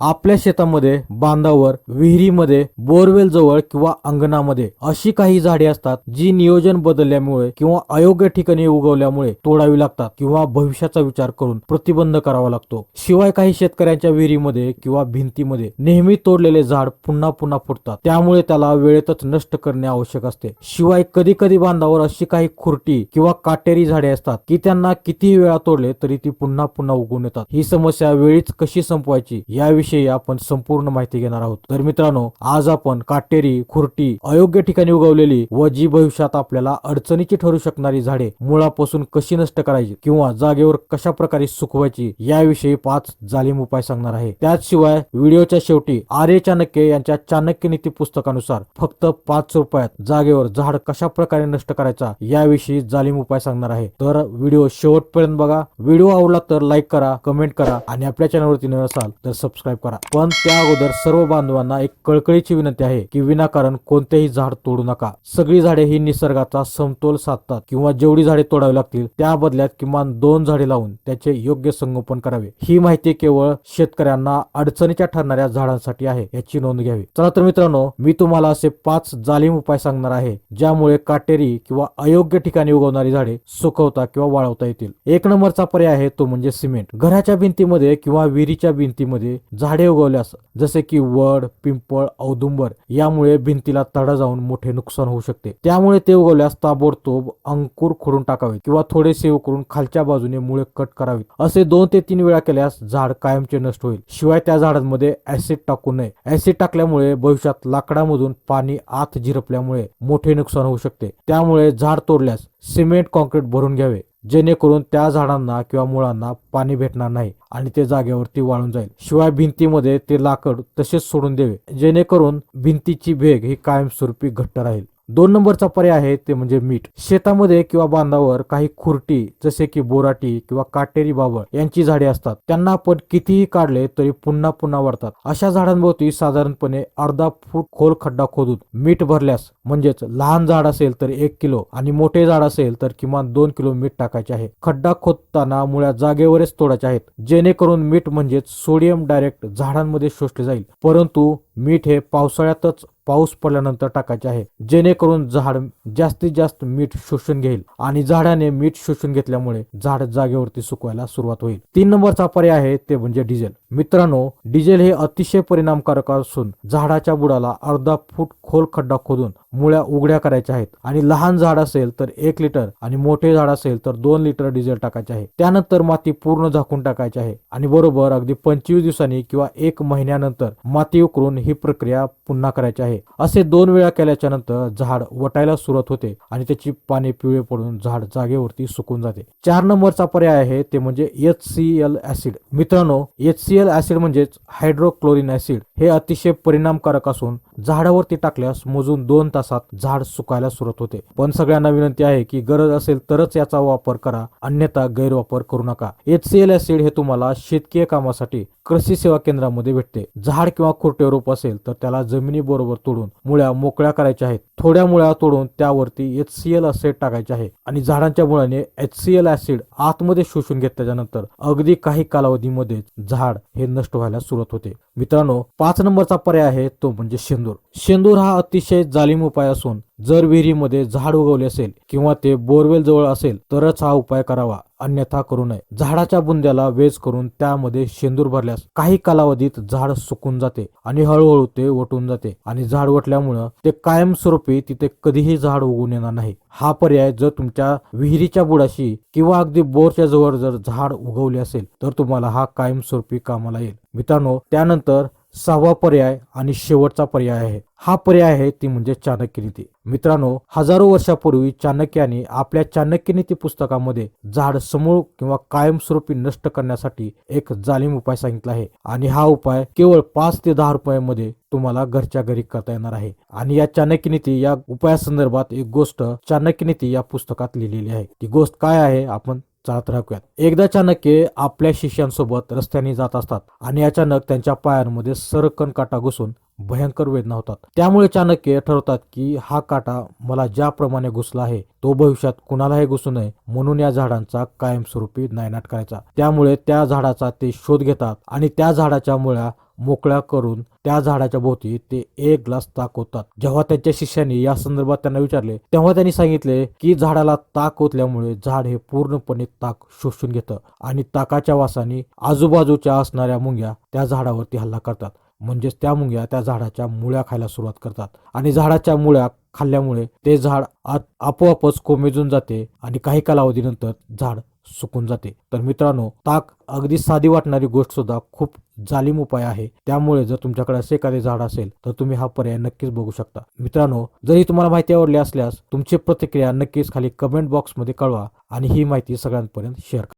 आपल्या शेतामध्ये बांधावर विहिरीमध्ये बोरवेल जवळ किंवा अंगणामध्ये अशी काही झाडे असतात जी नियोजन बदलल्यामुळे किंवा अयोग्य ठिकाणी उगवल्यामुळे तोडावी लागतात किंवा भविष्याचा विचार करून प्रतिबंध करावा लागतो. शिवाय काही शेतकऱ्यांच्या विहिरीमध्ये किंवा भिंतीमध्ये नेहमी तोडलेले झाड पुन्हा पुन्हा फुटतात. त्यामुळे त्याला वेळेतच नष्ट करणे आवश्यक असते. शिवाय कधी कधी बांधावर अशी काही खुर्टी किंवा काटेरी झाडे असतात की त्यांना कितीही वेळा तोडले तरी ती पुन्हा पुन्हा उगवून येतात. ही समस्या वेळीच कशी संपवायची याविषयी आपण संपूर्ण माहिती घेणार आहोत. तर मित्रांनो आज आपण काटेरी खुर्टी अयोग्य ठिकाणी उगवलेली व जी भविष्यात आपल्याला अडचणीची ठरू शकणारी झाडे मुळापासून कशी नष्ट करायची किंवा जागेवर कशा प्रकारे सुकवायची याविषयी पाच जालिम उपाय सांगणार आहे. त्याचशिवाय व्हिडिओच्या शेवटी आर्य चाणक्य यांच्या चाणक्य नीती पुस्तकानुसार फक्त पाच रुपयात जागेवर झाड कशा प्रकारे नष्ट करायचा याविषयी जालिम उपाय सांगणार आहे. तर व्हिडिओ शेवटपर्यंत बघा. व्हिडिओ आवडला तर लाईक करा कमेंट करा आणि आपल्या चॅनलवरती नसाल तर सबस्क्राईब करा. पण त्या अगोदर सर्व बांधवांना एक कळकळीची विनंती आहे की विनाकारण कोणतेही झाड तोडू नका. सगळी झाडे ही निसर्गाचा समतोल साधतात किंवा जेवढी झाडे तोडावी लागतील त्या बदल्यात किमान दोन झाडे लावून त्याचे योग्य संगोपन करावे. ही माहिती केवळ शेतकऱ्यांना अडचणीच्या ठरणाऱ्या झाडांसाठी आहे याची नोंद घ्यावी. चला तर मित्रांनो मी तुम्हाला असे पाच जालीम उपाय सांगणार आहे ज्यामुळे काटेरी किंवा अयोग्य ठिकाणी उगवणारी झाडे सुकवता किंवा वाळवता येतील. एक नंबरचा पर्याय आहे तो म्हणजे सिमेंट. घराच्या भिंतीमध्ये किंवा विहिरीच्या भिंतीमध्ये झाडे उगवल्यास जसे की वड पिंपळ औदुंबर यामुळे भिंतीला तडा जाऊन मोठे नुकसान होऊ शकते. त्यामुळे ते उगवल्यास ताबडतोब अंकुर खोडून टाकावे किंवा थोडे सेव करून खालच्या बाजूने मुळे कट करावीत. असे दोन ते तीन वेळा केल्यास झाड कायमचे नष्ट होईल. शिवाय त्या झाडांमध्ये ऍसिड टाकू नये. ऍसिड टाकल्यामुळे भविष्यात लाकडामधून पाणी आत झिरपल्यामुळे मोठे नुकसान होऊ शकते. त्यामुळे झाड तोडल्यास सिमेंट कॉन्क्रीट भरून घ्यावे. जेणेकरून त्या झाडांना किंवा मुळांना पाणी भेटणार नाही आणि ते जागेवरती वाळून जाईल. शिवाय भिंतीमध्ये ते लाकड तसेच सोडून द्यावे जेणेकरून भिंतीची भेग ही कायमस्वरूपी घट्ट राहील. दोन नंबरचा पर्याय आहे ते म्हणजे मीठ. शेतामध्ये किंवा बांधावर काही खुरटी जसे की बोराटी किंवा काटेरी बाबळ यांची झाडे असतात. त्यांना आपण कितीही काढले तरी पुन्हा पुन्हा वाढतात. अशा झाडांभोवती साधारणपणे अर्धा फूट खोल खड्डा खोदून मीठ भरल्यास म्हणजेच लहान झाड असेल तर एक किलो आणि मोठे झाड असेल तर किमान दोन किलो मीठ टाकायचे आहे. खड्डा खोदताना मुळ्या जागेवरच तोडायचे आहेत. जेणेकरून मीठ म्हणजेच सोडियम डायरेक्ट झाडांमध्ये शोषले जाईल. परंतु मीठ हे पावसाळ्यातच पाऊस पडल्यानंतर टाकायचे आहे. जेणेकरून झाड जास्तीत जास्त मीठ शोषून घेईल आणि झाडाने मीठ शोषून घेतल्यामुळे झाड जागेवरती सुकवायला सुरुवात होईल. तीन नंबरचा पर्याय आहे ते म्हणजे डिझेल. मित्रांनो डिझेल हे अतिशय परिणामकारक असून झाडाच्या बुडाला अर्धा फूट खोल खड्डा खोदून मुळ्या उघड्या करायच्या आहेत. आणि लहान झाड असेल तर एक लिटर आणि मोठे झाड असेल तर दोन लिटर डिझेल टाकायचे आहे. त्यानंतर माती पूर्ण झाकून टाकायची आहे. आणि बरोबर अगदी पंचवीस दिवसांनी किंवा एक महिन्यानंतर माती उकरून ही प्रक्रिया पुन्हा करायची आहे. असे दोन वेळा केल्याच्यानंतर झाड वटायला सुरुवात होते आणि त्याची पाने पिवळे पडून झाड जागेवरती सुकून जाते. चार नंबरचा पर्याय आहे ते म्हणजे एच सी एल ऍसिड. मित्रांनो एच सी एल ऍसिड म्हणजेच हायड्रोक्लोरिन ऍसिड हे अतिशय परिणामकारक असून झाडावरती टाकल्यास मोजून दोन तासात झाड सुकायला सुरुवात होते. पण सगळ्यांना विनंती आहे की गरज असेल तरच याचा वापर करा. अन्यथा गैरवापर करू नका. एच सी एल ऍसिड हे तुम्हाला शेतकीय कामासाठी कृषी सेवा केंद्रामध्ये भेटते. झाड किंवा खुरटे रोप असेल तर त्याला जमिनीबरोबर तोडून मुळ्या मोकळ्या करायच्या आहेत. थोड्या मुळ्या तोडून त्यावरती एच सी एल असेड टाकायचे आहे आणि झाडांच्या मुळाने एच सी एल ऍसिड आतमध्ये शोषून घेतल्यानंतर अगदी काही कालावधीमध्ये झाड हे नष्ट व्हायला सुरुवात होते. मित्रांनो पाच नंबरचा पर्याय आहे तो म्हणजे शेंदूर. शेंदूर हा अतिशय जालिम उपाय असून जर विहिरीमध्ये झाड उगवले असेल किंवा ते बोरवेल जवळ असेल तरच हा उपाय करावा. अन्यथा करू नये. झाडाच्या बुंद्याला वेज करून त्यामध्ये शेंदूर भरल्यास काही कालावधीत झाड सुकून जाते आणि हळूहळू ते वटून जाते आणि झाड वटल्यामुळं ते कायमस्वरूपी तिथे कधीही झाड उगवून येणार नाही. हा पर्याय जर तुमच्या विहिरीच्या बुडाशी किंवा अगदी बोरच्या जवळ जर झाड उगवले असेल तर तुम्हाला हा कायमस्वरूपी कामाला येईल. मित्रांनो त्यानंतर सहावा पर्याय आणि शेवटचा पर्याय आहे. हा पर्याय आहे ती म्हणजे चाणक्य नीती. मित्रांनो हजारो वर्षापूर्वी चाणक्याने आपल्या चाणक्य नीती पुस्तकामध्ये झाड समूळ किंवा कायमस्वरूपी नष्ट करण्यासाठी एक जालिम उपाय सांगितला आहे. आणि हा उपाय केवळ पाच ते दहा रुपयामध्ये तुम्हाला घरच्या घरी करता येणार आहे. आणि या चाणक्य नीती या उपायासंदर्भात एक गोष्ट चाणक्य नीती या पुस्तकात लिहिलेली आहे. ती गोष्ट काय आहे आपण चालत राहूयात. एकदा चाणक्य आपल्या शिष्यांसोबत रस्त्याने जात असतात आणि अचानक त्यांच्या पायांमध्ये सरकन काटा घुसून भयंकर वेदना होतात. त्यामुळे चाणक्य ठरवतात की हा काटा मला ज्याप्रमाणे घुसला आहे तो भविष्यात कुणालाही घुसू नये म्हणून या झाडांचा कायमस्वरूपी नायनाट करायचा. त्यामुळे त्या झाडाचा ते शोध घेतात आणि त्या झाडाच्या मुळ्या मोकळ्या करून त्या झाडाच्या भोवती ते एक ग्लास ताक ओततात. जेव्हा त्यांच्या शिष्यांनी या संदर्भात त्यांना विचारले तेव्हा त्यांनी सांगितले की झाडाला ताक ओतल्यामुळे झाड हे पूर्णपणे ताक शोषून घेतं आणि ताकाच्या वासाने आजूबाजूच्या असणाऱ्या मुंग्या त्या झाडावरती हल्ला करतात. म्हणजेच त्या मुंग्या त्या झाडाच्या मुळ्या खायला सुरुवात करतात. आणि झाडाच्या मुळ्या खाल्ल्यामुळे ते झाड आपोआपच कोमेजून जाते आणि काही कालावधीनंतर झाड सुकून जाते. तर मित्रांनो ताक अगदी साधी वाटणारी गोष्ट सुद्धा खूप जालिम उपाय आहे. त्यामुळे जर तुमच्याकडे असे एखादे झाड असेल तर तुम्ही हा पर्याय नक्कीच बघू शकता. मित्रांनो जरी तुम्हाला माहिती आवडली असल्यास तुमची प्रतिक्रिया नक्कीच खाली कमेंट बॉक्समध्ये कळवा आणि ही माहिती सगळ्यांपर्यंत शेअर करा.